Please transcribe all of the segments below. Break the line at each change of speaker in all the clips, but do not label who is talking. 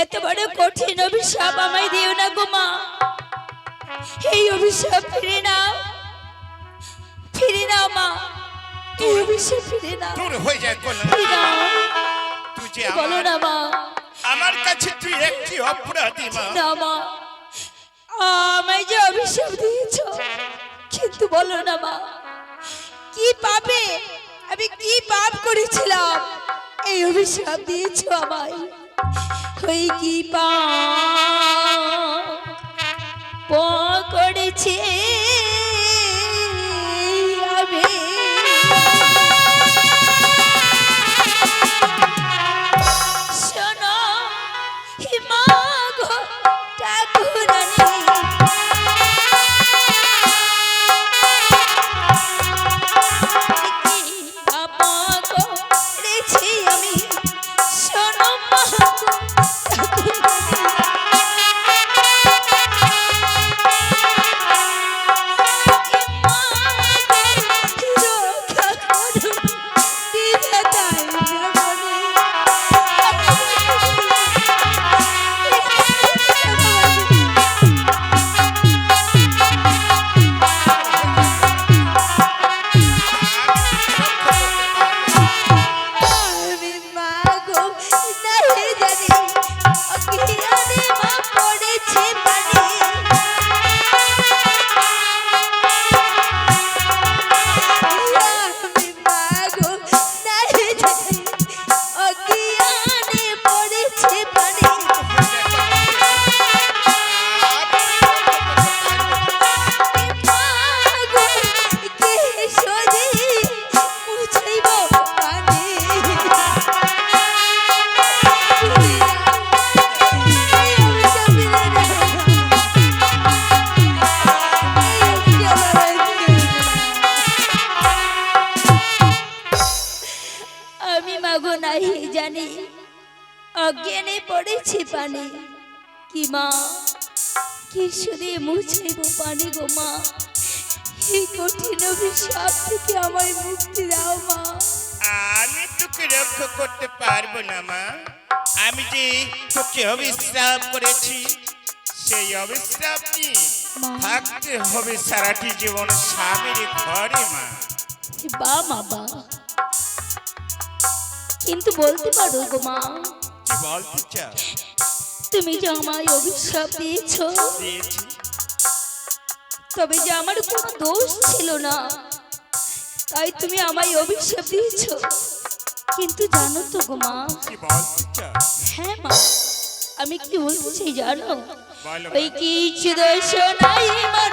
এত বড় কঠিন অভিশাপ আমায় দিও না গো মা। এই অভিশাপ ফিরে নাও। ফিরে নাও মা। এই অভিশাপ ফিরে নাও।
দূর হয়ে যায় কল্যাণ। তুই যে
বলো না মা।
আমার কাছে তুই একটি অপরাধী মা।
না মা। আমায় যে অভিশাপ দিয়েছ কিন্তু বলো না মা কি পাবে আমি কি পাপ করেছিলাম? এই অভিশাপ দিয়েছ আমায়। ওই কি পা রক্ষা
করতে পারব না মা। আমি যে তোকে অবিশ্রাপ করেছি সেই অবিশ্রাপ নিয়ে থাকতে হবে সারাটি জীবন স্বামীর ঘরে মা।
বা মা বা। কিন্তু বলতে পারো গো মা।
কি বলতে চাও?
তুমি যে আমায় অভিশাপ দিয়েছ
দিয়েছি।
তবে যে আমার কোনো দোষ ছিল না তাই তুমি আমায় অভিশাপ দিয়েছ। কিন্তু জানো তো গো মা হ্যাঁ মা আমি কি বলছি জানো? ওই কিছু দোষ নাই আমার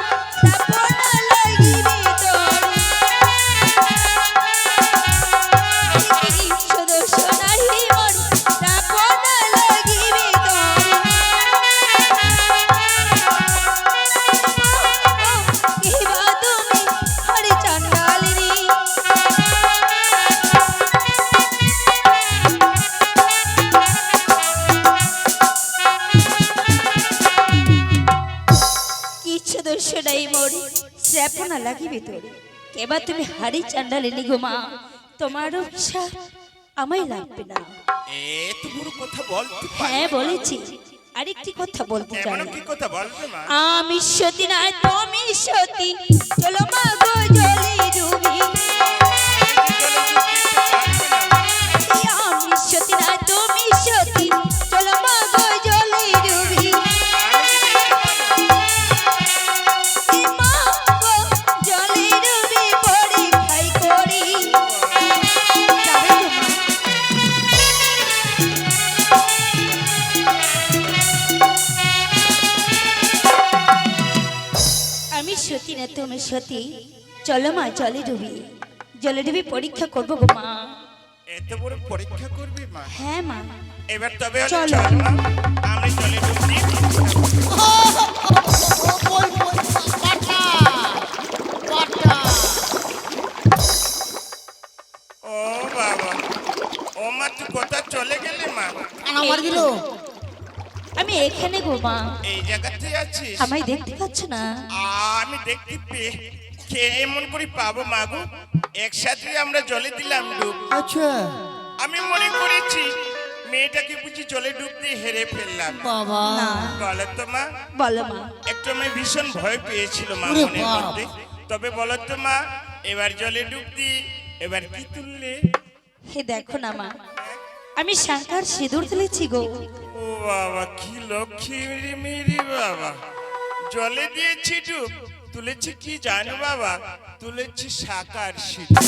লাগিবে তো কেবা তুমি হাড়ি চান্ডালে নিগো মা। তোমার ইচ্ছা আমায় লাগবে না।
এ বড় কথা বল
হ্যাঁ বলেছি। আরেকটি কথা বলতে
এমন
চাই।
কি কথা বলবে মা?
আমি সতী না তুমি সতী। চলো মা গো জলে ডুবি সতী চলো মা জলে ডুবি। জলে ডুবি পরীক্ষা করব গো মা।
এত বড় পরীক্ষা করবি মা?
হ্যাঁ মা।
এবার তবে
চলো।
চল আমি চলে ঢুকছি ও বাবা। ও মা তুই কোথা চলে গেলে মা?
আমার দিল।
আমি এখানে গো মা।
এই জায়গাতে আছিস?
আমায় দেখতে পাচ্ছ না?
আমি দেখতে পেয়ে কে এমন করে পাবো মাগো একসাথে আমরা জলে দিলাম ডুব।
আচ্ছা।
আমি মনে করেছি মেয়েটাকে বুঝি জলে ডুব দিয়ে হেরে ফেললাম।
বাবা।
বলো তো মা।
বলো মা।
একটু আমি ভীষণ ভয় পেয়েছিল মা
বাপ।
মধ্যে। তবে বলো তো মা এবার জলে ডুব দিয়ে এবার কি তুললে?
হে দেখো না মা। আমি শাঁখার সিঁদুর তুলেছি গো।
ও বাবা কি লক্ষ্মী মেরি বাবা। জলে দিয়েছি ডুব তুলেছি কি জানো বাবা? তুলেছি সাকার সিঁদুর।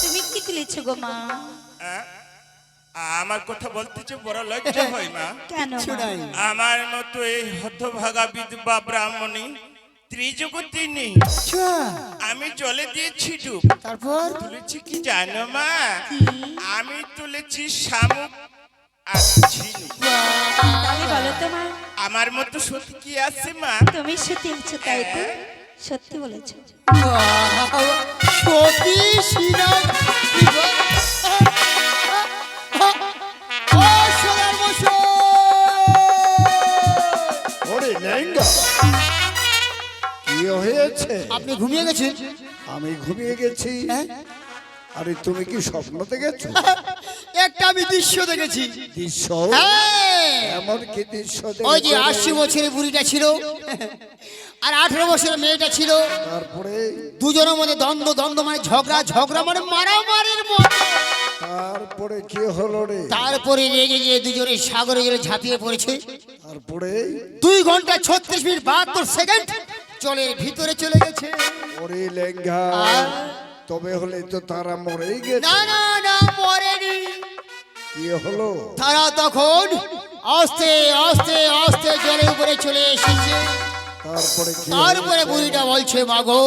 তুমি কি তুলেছো গো মা?
আ? আমার কথা বলতে যে বড় লজ্জা হয় মা।
কেন
আমার মতো এই হতভাগা বিধবা ব্রাহ্মণী নেই
আচ্ছা।
আমি জলে দিয়েছি ডুব।
তারপর?
তুলেছি কি জানো মা? আমি তুলেছি শামুক আর ঝিনুক।
তাহলে বলো তো মা।
আমার মতো সত্যি কি আছে মা?
তুমি সত্যি আছো তাই তো? সত্যি বলেছ।
বাবা,
কি হয়েছে।
আপনি ঘুমিয়ে গেছেন?
আমি ঘুমিয়ে গেছি।
হ্যাঁ?
আরে তুমি কি স্বপ্ন দেখেছ
একটা আমি দৃশ্য দেখেছি।
দৃশ্য?
হ্যাঁ।
এমন কি দৃশ্য
ওই যে আশি বছরের বুড়িটা ছিল। আর আঠারো বছরের মেয়েটা ছিল।
তারপরে?
দুজনের মধ্যে দ্বন্দ্ব দ্বন্দ্ব মানে ঝগড়া ঝগড়া মানে মারামারির মতো
তারপরে কি হলো রে?
তারপরে রেগে গিয়ে দুজনে সাগরে জলে ঝাঁপিয়ে পড়েছে।
তারপরে?
দুই ঘণ্টা ছত্রিশ মিনিট বাহাত্তর সেকেন্ড জলের ভিতরে চলে গেছে।
ওরে লেঙ্গা তবে হলে তো তারা মরেই গেছে।
না না না মরেনি।
কি হলো?
তারা তখন আস্তে আস্তে আস্তে জলের উপরে চলে এসেছে।
তারপরে কি
তারপরে? বুড়িটা বলছে মাগো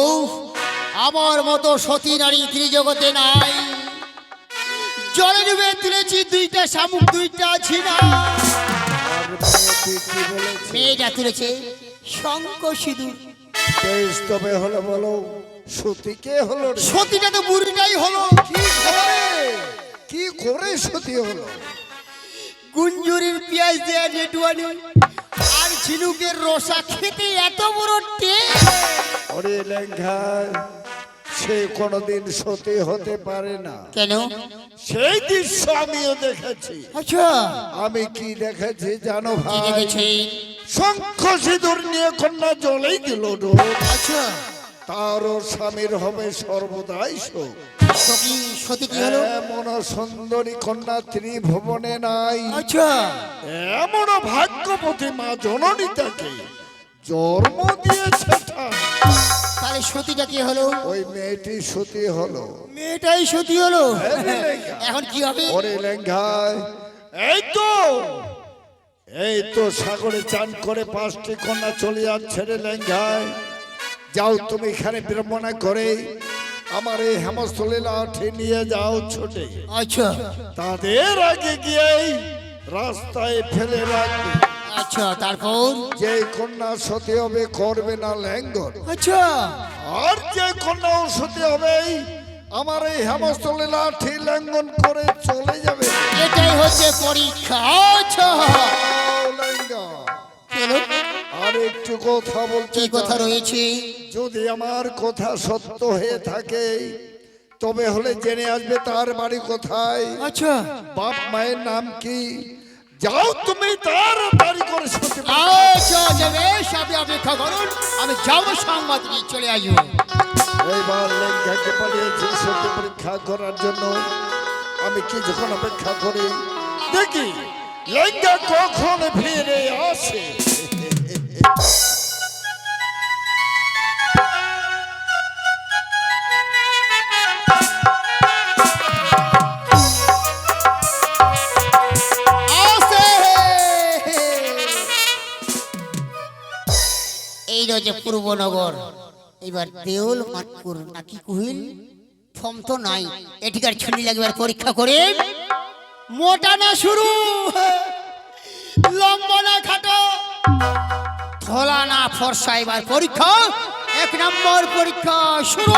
আমার মতো সতী নারী ত্রিজগতে নাই। জলে ডুবে তুলেছি দুইটা শামুক দুইটা ছিনা
মেয়েটা
তুলেছে শঙ্খ সিঁদুর।
বেশ তবে হলো বলো সতী কে হলো
সতীটা তো বুড়িটাই হলো।
কি করে? কি করে সতী হলো?
গুঞ্জুরির পেঁয়াজ দেয়া নেটুয়ানি আর ঝিনুকের রসা খেতে এত বড় টেস্ট
ওরে সে কোনোদিন সতী হতে পারে না।
কেন?
সেই দৃশ্য আমিও দেখেছি।
আচ্ছা।
আমি কি দেখেছি জানো ভাই?
দেখেছে?
শঙ্খ সিঁদুর নিয়ে কন্যা জলেই দিল
আচ্ছা
তারও স্বামীর হবে সর্বদাই শোক।
সতী সতী হলো?
এমন সুন্দরী কন্যা ত্রিভুবনে নাই।
আচ্ছা।
এমন ভাগ্যবতী মা জননী তাকে জন্ম দিয়েছে।
তাহলে সতীটা কি হলো?
ওই মেয়েটি সতী হলো।
মেয়েটাই সতী হলো?
এই
এখন কি হবে?
ওরে লেঙ্গায়। এই তো এই তো সাগরে চান করে পাঁচটি কন্যা চলে যাচ্ছে রে লেঙ্গায়। যাও তুমি এখানে বিড়ম্বনা করে আমার এই হেমস্থলে লাঠি নিয়ে যাও ছোটে।
আচ্ছা।
তাদের আগে গিয়েই রাস্তায় ফেলে রাখবে।
আচ্ছা তারপর?
যে কন্যা সতী হবে করবে না ল্যাঙ্গন
আচ্ছা।
আর যে কন্যা সতী হবে আমার এই হেমস্থলে লাঠি ল্যাঙ্গন করে চলে যাবে।
এটাই হচ্ছে পরীক্ষা। আচ্ছা।
আর একটু কথা বলতে
কি কথা রয়েছে?
যদি আমার কথা সত্য হয়ে থাকে তবে হলে জেনে আসবে তার বাড়ি কোথায়।
আচ্ছা।
বাপ মায়ের নাম কি? যাও তুমি তার বাড়ি করে সত্যি
আচ্ছা বেশ আপনি অপেক্ষা করুন। আমি যাব সংবাদ নিয়ে চলে আসব।
এইবার লেঙ্গাকে পাঠিয়েছি সত্যি পরীক্ষা করার জন্য। আমি কিছুক্ষণ অপেক্ষা করি? দেখি। লেঙ্গা কখন ফিরে আসে?
এই রয়েছে পূর্বনগর এবার দেউল, মাতপুর নাকি কুহিল? ফর্ম তো নাই। এটিকার ছুটি লাগবার পরীক্ষা করে। মোটা না শুরু। লম্বা না খাটো। থলা না ফর্সা, এবার পরীক্ষা। এক নম্বর পরীক্ষা শুরু।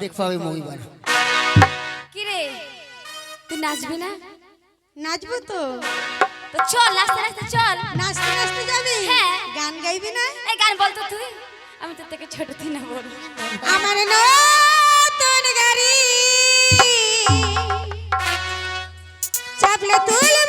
দেখ পাবে মহিবার
কি রে তুই নাচবি না?
নাচবো তো।
তো চল নাচতে নাচতে চল।
নাচতে নাচতে যাবি?
হ্যাঁ।
গান গাইবি না?
এই গান বল তো তুই। আমি তোর থেকে ছোট তুই না বল
আমার নতুন গাড়ি। চাপলে তুলবে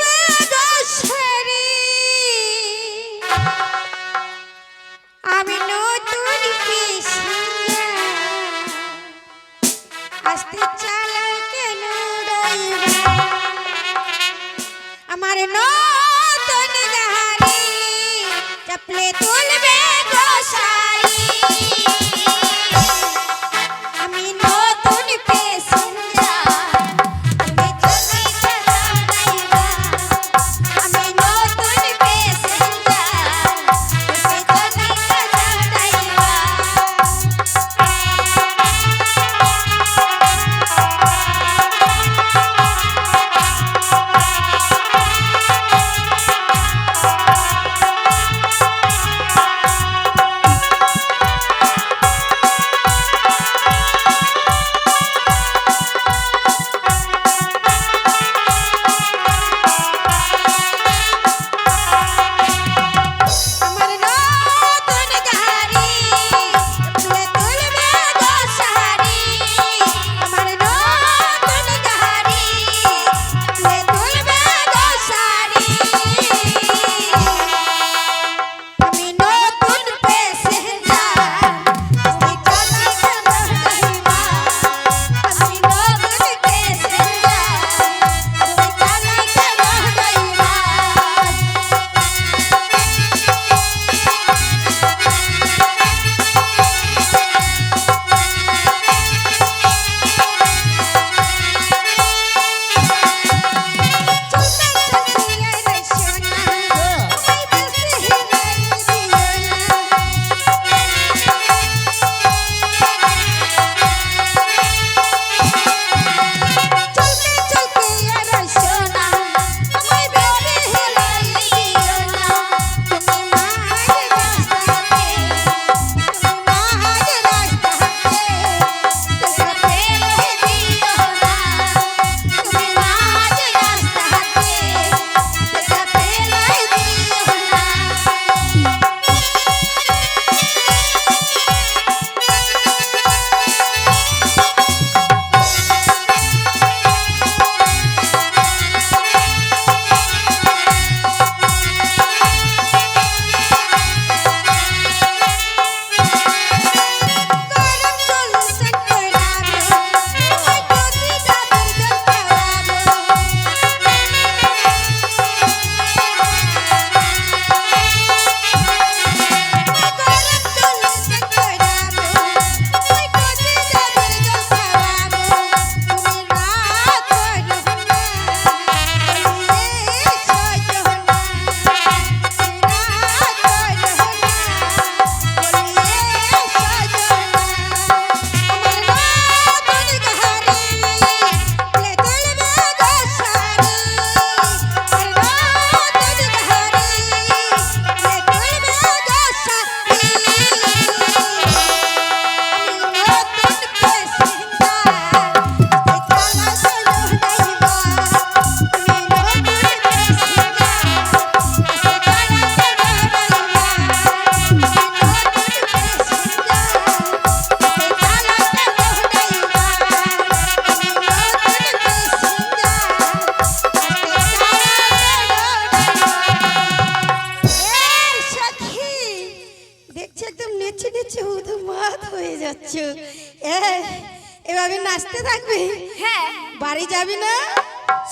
এভাবে নাচতে থাকবি
হ্যাঁ
বাড়ি যাবি না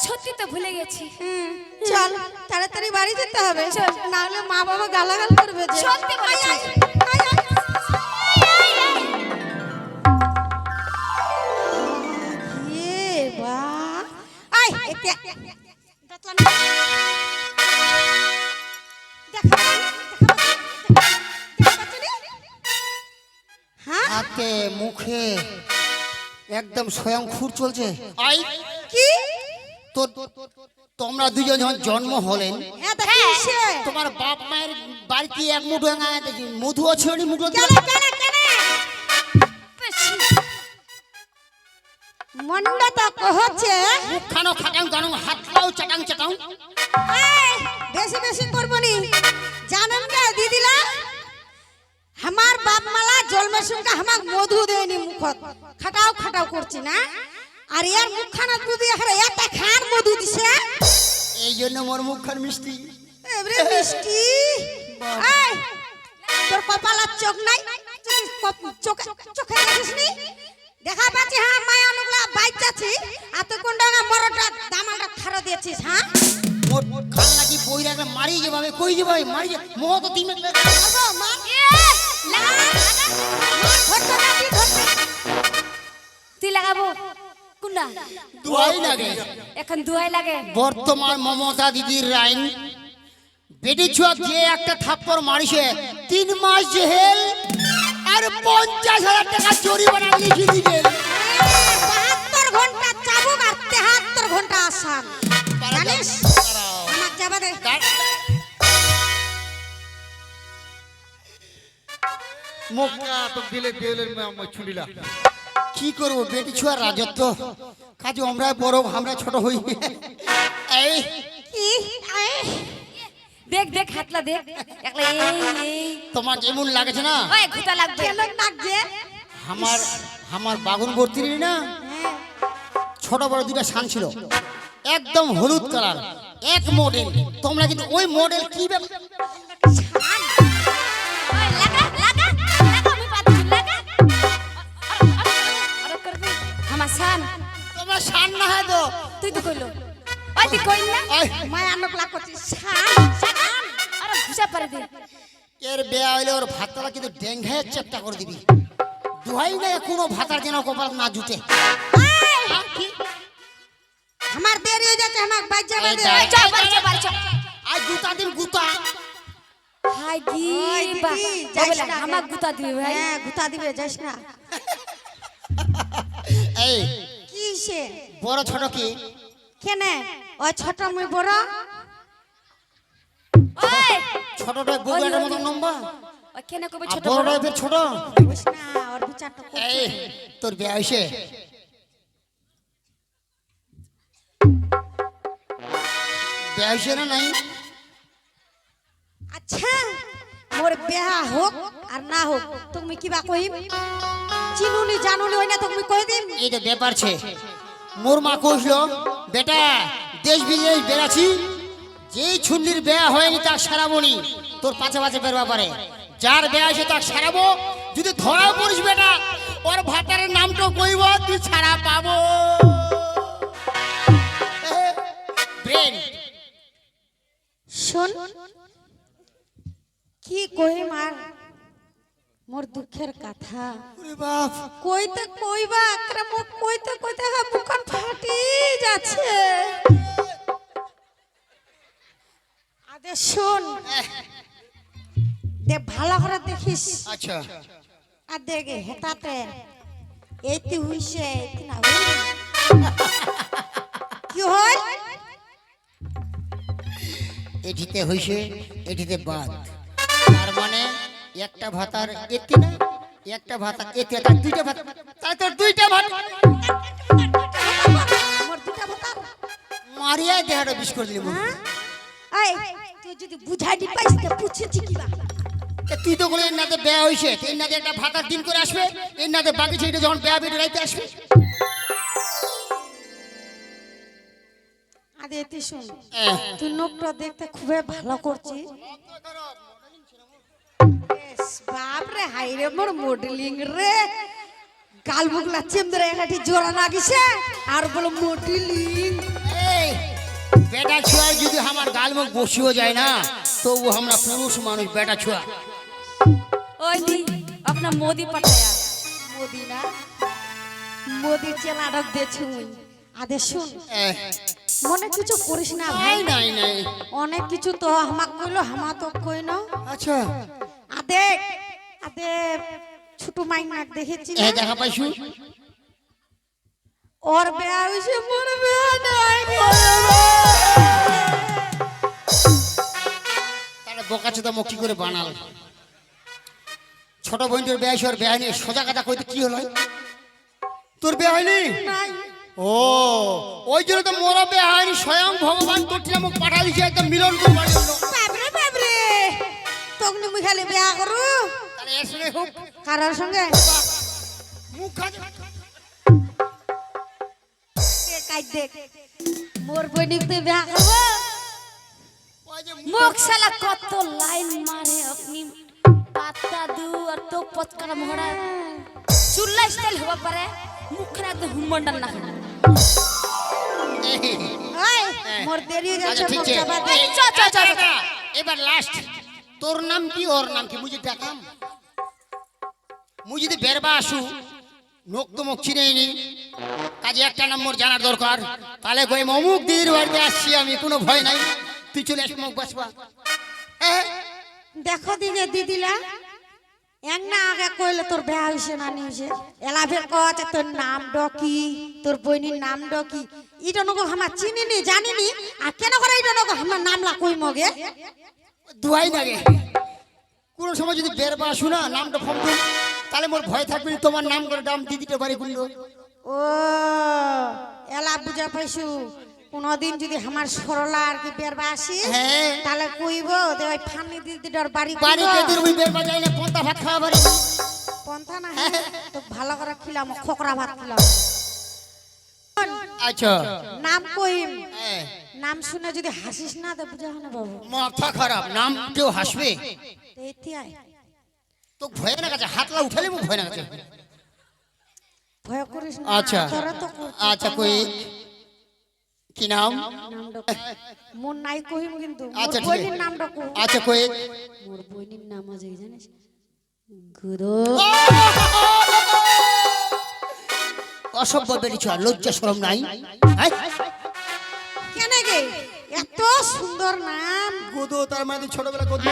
সত্যি তো ভুলে গেছি
চল তাড়াতাড়ি বাড়ি যেতে হবে। না হলে মা বাবা গালাগাল করবে
সত্যি।
ইয়ে? হ্যাঁ
হাতে মুখে একদম স্বয়ংখুর চলছে। তোমরা দুজন যখন জন্ম হলেন
হ্যাঁ।
তোমার বাপ মায়ের বাড়িতে এক মুঠো মধু আছে খাটাং
করব দিদিলা আমার বাপ মালা জন্মের সঙ্গে আমার মধু দেয়নি মুখত খাটাও খাটাও করছি না আর এর মুখখানা যদি এখানে একটা খান মধু দিছে
এই জন্য মোর মুখখান মিষ্টি
এবারে মিষ্টি এই, তোর কপালার চোখ নাই চোখে চোখে দেখিস নি দেখা পাচ্ছি হ্যাঁ মায়া অনুগুলা বাইক যাচ্ছি আর তুই কোন ডাঙা মরটা দামালটা খারা দিয়েছিস হ্যাঁ
মোর খান নাকি বই রাখলে মারি যাবে কই যাবে মারি মোহ তো তিন মিনিট লাগে।
আগো, মা। লাগা, লাগা। মা, ধরতে না, তুই
লাগাবো। কোনটা?
দুয়াই লাগে।
এখন দুয়াই লাগে।
বর্তমান মমতা দিদির রাইন বেটি ছুয়া যে একটা থাপ্পড় মারিছে তিন মাস জেহেল আর পঞ্চাশ হাজার টাকা জরিমানা লিখে দিবে
বাহাত্তর ঘণ্টা চাবুক আর তেহাত্তর ঘণ্টা আসাম। জানিস? আমার যাবা
তো দিলে ছুটিলা
কি করব বেটি ছুয়ার রাজত্ব? কাজে আমরা বড় আমরা ছোট হই। এই
দেখ দেখ হাতলা দেখ। একলা এই এই
তোমার যেমন লাগছে না?
ওই লাগবে
লাগছে।
আমার আমার বাগুন ভর্তি না। ছোট বড় দুটা শান ছিল। একদম হলুদ কালার এক মডেল তোমরা কিন্তু ওই মডেল কি ব্যাপার?
তুই তো কইলো। ওই তুই কইল না?
মায়া নকলা করছিস সান
সান আরে ঘুষা পারে দে।
এর বেয়া হইলে ওর ভাতটা কিন্তু ডেঙ্গায় চেপটা করে দিবি। দুহাই না কোনো ভাতার যেন কপাল না জুটে।
আমার দেরি হয়ে যাচ্ছে আমার বাইক যাবে দে।
চল বাড়ি চল বাড়ি চল।
আর গুতা দিন গুতা।
হাই কি
ওই
বা
না।
আমাক গুতা দিবে ভাই।
হ্যাঁ গুতা দিবে যাস না।
এই
কি
বড় ছোট কি?
কেনে? ওই ছোট মুই বড়?
ওই!
ছোটটা মতো লম্বা?
ওই কেন কবে ছোট
বড়টা
বড়?
ফের ছোট?
বুঝ না ওর বিচারটা।
এই তোর বিয়া বিয়া না নাই?
আচ্ছা মোর বিয়া হোক আর না হোক তুমি কিবা কহিম? চিনুনি জানুনি ওই না তুমি কই দিম।
এই তো ব্যাপার ছে মোর মা কইছিল বেটা দেশ বিদেশ বেড়াছি যেই ছুন্নির বেয়া হয়নি তার সারাবনি তোর পাছে পাছে বেরবা পারে। যার বেয়া হয়েছে তার সারাবো যদি ধরা পড়িস বেটা ওর ভাতারের নামটা কইব তুই ছাড়া পাবো। ব্রেন।
শোন কি কহিম আর? মোর দুঃখের কথা। কইতে কইবা আক্রে মুখ কইতে কইতে হা বুকন ফাটি যাচ্ছে। আদে শোন। দে ভালো করে দেখিস।
আচ্ছা।
আর দেখে হেতাতে। এইটি হইছে না। কি হল
এটিতে হইছে এটিতে বাদ তার মানে একটা ভাতার এটি না একটা ভাতা এতে তার দুইটা ভাত তাই তোর দুইটা ভাত।
আমার ভাতা?
মারিয়া দেহাটা বিষ করে দিলি
হ্যাঁ? এই তুই যদি বুঝাই দি পাইস তে পুছিছি কিবা
এ তুই তো বলে নাতে বেয়া হইছে এর নাতে একটা ভাতার দিন করে আসবে এর নাতে বাকি ছেলেটা যখন বেয়া বেটে রাইতে আসবে।
আদে এতে শুন তুই নোকটা দেখতে খুবই ভালো করছিস। বাপ রে হাই রে মোর মডেলিং রে গাল বুকলা চেমদরে একাটি জোড়া লাগিছে আর বলো মডেলিং
এই বেটা ছুয়াই যদি আমার গাল মুখ বসিও যায় না তো ও আমরা পুরুষ মানুষ বেটা ছুয়া
ওই আপনার মোদি পাঠায়া
মোদি না মোদি চেলাডক দেছুই আদে শুন মনে কিছু করিস না ভাই।
নাই নাই।
অনেক কিছু তো হামাক কইলো হামা তো কই না
আচ্ছা।
আদে আদে ছোট নাক দেখেছি
এ দেখা পাইছু?
ওর বেয়া হইছে মোর বেয়া নাই।
তাহলে বোকা চোদা মুখ কি করে বানাল? ছোট বোনটির বেয়া হয়েছে ওর বেয়া নিয়ে সোজা কথা কইতে কি হলো? তোর বেয়া হয়নি?
নাই।
ও ওই জন্য তো মোরা বে হয়নি স্বয়ং ভগবান করছিল মুখ পাঠা দিছে একদম মিলন করবার জন্য।
বাবরে বাবরে তখন মুই খালি বিয়া করু?
তাহলে এর সঙ্গে হোক।
কারোর সঙ্গে?
মুখ খাজে
দেখ, আই দেখ মোর বইনিক তুই বিয়া করব?
মুখ শালা কত লাইন মারে আপনি। পাত্তা দু আর তো পচকারা মহড়া চুল্লা স্টাইল হবা পারে। মুখের একদম হুমন্ডাল না
ওই মোর দেরি হয়ে।
এবার লাস্ট তোর নাম কি ওর নাম কি যদি ডাকাম মুই যদি বেরবা আসু। নোক তো মুখ চিনেইনি কাজে একটা নম্বর জানার দরকার। তাহলে কই অমুক দিদির বাড়িতে আসছি আমি কোনো ভয় নাই। তুই চলে আস মুখ বসবা হ্যাঁ।
দেখো দিনে দিদিলা। এক না আগে কইলে তোর বিয়া হইছে না নি হইছে এলাভে কতে তোর নাম ডকি তোর বইনির নাম ডকি। ইটা নগো আমার চিনি নি জানি নি? আর কেন করে ইটা নগো আমার নামলা কই মগে
দুয়াই লাগে কোনো সময় যদি বেরবা আসু না নামটা ফোন দিন তাহলে মোর ভয় থাকবে তোমার নাম করে দাম দিদিটা বাড়ি গুলো
ও এলা বুঝা পাইছু। কোনদিন যদি আমার সরলা আর কি বেরবা আসি
হ্যাঁ।
তাহলে কইব যে ওই ফানি দিদিটার বাড়ি
বাড়ি
কইবো।
কেদির ওই বেরবা যাই না পন্তা ভাত খাওয়া বাড়ি।
পন্থা না তো ভালো করে খিলাম খোকরা ভাত খিলাম।
আচ্ছা।
নাম কইম।
হ্যাঁ।
নাম শুনে যদি হাসিস না তো বুঝা হয় না বাবু।
মাথা খারাপ নাম কেউ হাসবে?
তো এতে আয়।
তো ভয় না গেছে হাতলা উঠালে ভয় না গেছে
ভয় করিস না
আচ্ছা। আচ্ছা কই? কি নাম?
মোর নাই কহিম কিন্তু
আচ্ছা,
বইনির
আছে।
নাম ডাক।
আচ্ছা কই?
মোর বইনির নাম আছে জানিস? গুরু।
অসভ্য বেরিয়েছ লজ্জা শরম নাই। হ্যাঁ?
কেন গে এত সুন্দর নাম।
গোদো তার মানে ছোটবেলা গোদো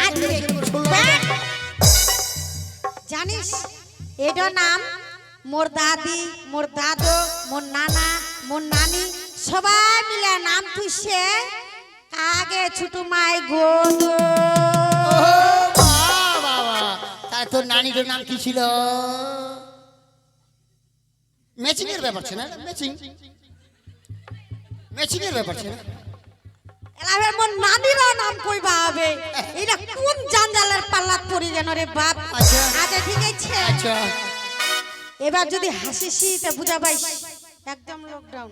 জানিস এটা নাম মোর দাদি মোর দাদু মোর নানা মোর নানি সবাই মিলে নাম তুইছে আগে ছোট মাই গোদো
তার তোর নানির নাম কি ছিল? ম্যাচিং এর ব্যাপার ছিল না ম্যাচিং। ম্যাচিং এর ব্যাপার ছিল।
এলাবে মোর নানিরও নাম কইবা হবে। এটা কোন জানজালের পাল্লাত পড়ি গেল রে বাপ?
আচ্ছা।
আচ্ছা ঠিক আছে।
আচ্ছা।
এবার যদি হাসিসি তে বুঝা পাইস একদম লকডাউন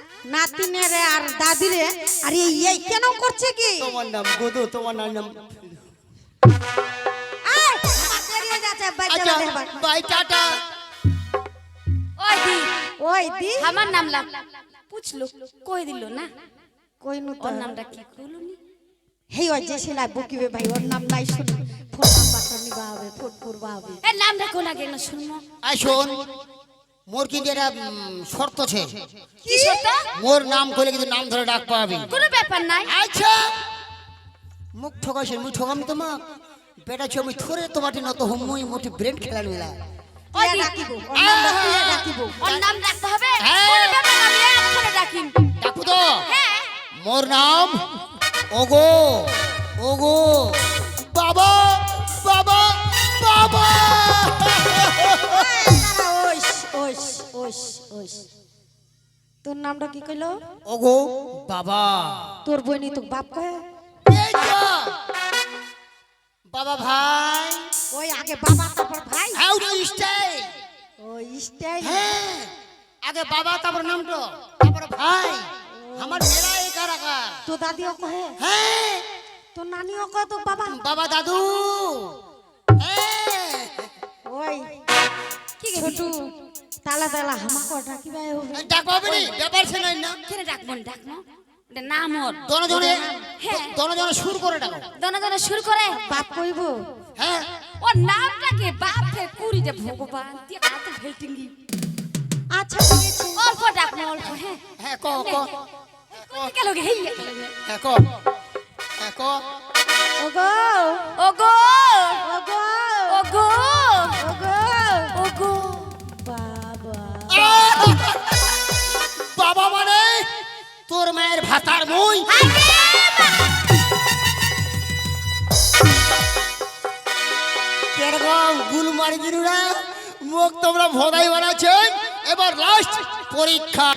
নাতিনের আর দাদিরে আর এই কেন করছে কি?
তোমার নাম গোদো তোমার নাম
আয়, আমার দেরি যাচ্ছে, বাইরে
আচ্ছা
যাবে এবার।
বাই টাটা
ওই দি
ওই দি?
আমার নাম লাগ পুছলো কই দিল না?
কই নু
ওর নামটা কি কইলো নি?
হেই ওই যে সেলাই বকিবে ভাই ওর নাম নাই শুনি। ফোন নাম্বারটা নিবা হবে ফোন করবা হবে।
এ নামটা কোন আগে না শুনমো।
আই শোন। মোর কিন্তু এটা শর্ত আছে।
কি সত্তা
মোর নাম কইলে কিন্তু নাম ধরে ডাক পাবি
কোনো ব্যাপার নাই।
আচ্ছা। মুখ ঠকাইছে মুই ঠকামি তোমাক বেটা ছো আমি থরে তোমাটি নত হুমুই মোটি ব্রেন খেলা নিলা
ওই
ডাকিব? ডাকিব।
ওর নাম রাখতে হবে?
হ্যাঁ।
কোনো ব্যাপার আমি এক্ষুনি ডাকিম
ডাকু। তো?
হ্যাঁ।
মোর নাম ওগো। ওগো। বাবা বাবা বাবা।
তোর নামটা কি কইলো?
ওগো বাবা।
তোর বইনি তো বাপ কয়?
বাবা ভাই।
ওই আগে বাবা তারপর ভাই।
হাউ ডু স্টে
ওই স্টাইল।
হ্যাঁ। আগে বাবা তারপর নামটো। তারপর ভাই। আমার মেলা এই কারাগার।
তো দাদিও কহে
হ্যাঁ।
তোর নানিও কয় তো বাবা?
বাবা দাদু। হ্যাঁ।
ওই কি ছোটু। তালা তালা হামাকে ডাকিবাই হবে
ডাক পাবি নি ব্যাপার সে নাই না।
কেন ডাকবো না, ডাকবো এটা নাম ওর।
দনে দনে
হ্যাঁ।
দনে দনে সুর করে ডাকো।
দনা দনা শুরু করে?
বাপ কইব?
হ্যাঁ।
ওর নামটাকে বাপ ফে কুড়িটা ভগবান দিয়ে হাতে ফেলটিঙ্গি
আচ্ছা ঠিক আছে
অল্প ডাকবো অল্প হ্যাঁ।
হ্যাঁ ক ক।
হেই
একো
ওগো
ওগো।
ওগো।
ওগো।
ওগো। বাবা
মানে? তোর মায়ের ভাতার মই। কেরকম গুল মারি গিরুরা, মুখ তোমরা ভোদাই বানাচ্ছেন এবার লাস্ট পরীক্ষা।